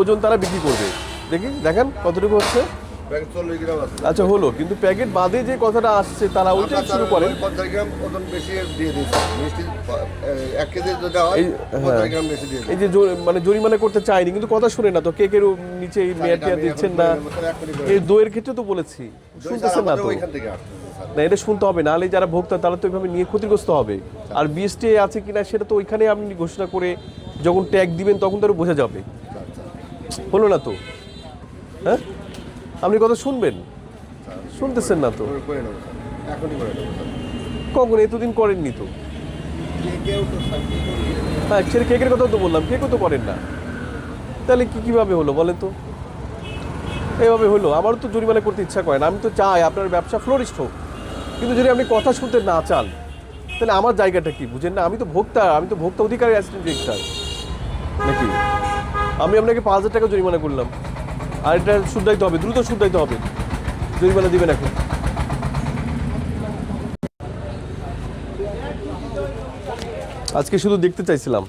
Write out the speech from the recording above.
ওজন তারা বিক্রি করবে। দেখি দেখেন কতটুকু হচ্ছে। আচ্ছা হলো কিন্তু প্যাকেট বাদে যে কথাটা আসছে তারা ওইটাই শুরু করেন। পঞ্চাশ গ্রাম ওজন বেশি দিয়ে দিচ্ছে মিষ্টি এক কেজি যেটা হয় এই পঞ্চাশ গ্রাম বেশি দিয়ে এই যে মানে জরিমানা করতে চাইনি কিন্তু কথা শুনে না তো কেকের নিচে এই মেয়াদটা দিচ্ছেন না? করে এই দইয়ের ক্ষেত্রে তো বলেছি শুনতেছেন না তো। না এটা শুনতে হবে নাহলে যারা ভোক্তা তারা তো এইভাবে নিয়ে ক্ষতিগ্রস্ত হবে। আর বিএসটি আছে কিনা সেটা তো ওইখানে আপনি ঘোষণা করে যখন ট্যাগ দিবেন তখন তার বোঝা যাবে। হলো না তো? হ্যাঁ? আপনি কথা শুনবেন? শুনতেছেন না তো। কখন? এতদিন করেননি তো? হ্যাঁ ছেলে কেকের কথা তো বললাম কেকও তো করেন না। তাহলে কি কীভাবে হলো বলেন তো? এভাবে হলো। আমারও তো জরিমানা করতে ইচ্ছা করে না। আমি তো চাই আপনার ব্যবসা ফ্লোরিস্ট হোক। কিন্তু যদি আপনি কথা শুনতে না চান তাহলে আমার জায়গাটা কি বুঝেন না? আমি তো ভোক্তা আমি তো ভোক্তা অধিকারী অ্যাসিস্ট্যান্ট ডিরেক্টর। নাকি? আমি আপনাকে পাঁচ হাজার টাকা জরিমানা করলাম। আর এটা শুদ্ধাইতে হবে, দ্রুত শুদ্ধাইতে হবে। জরিমানা দিবেন এখন। আজকে শুধু দেখতে চাইছিলাম।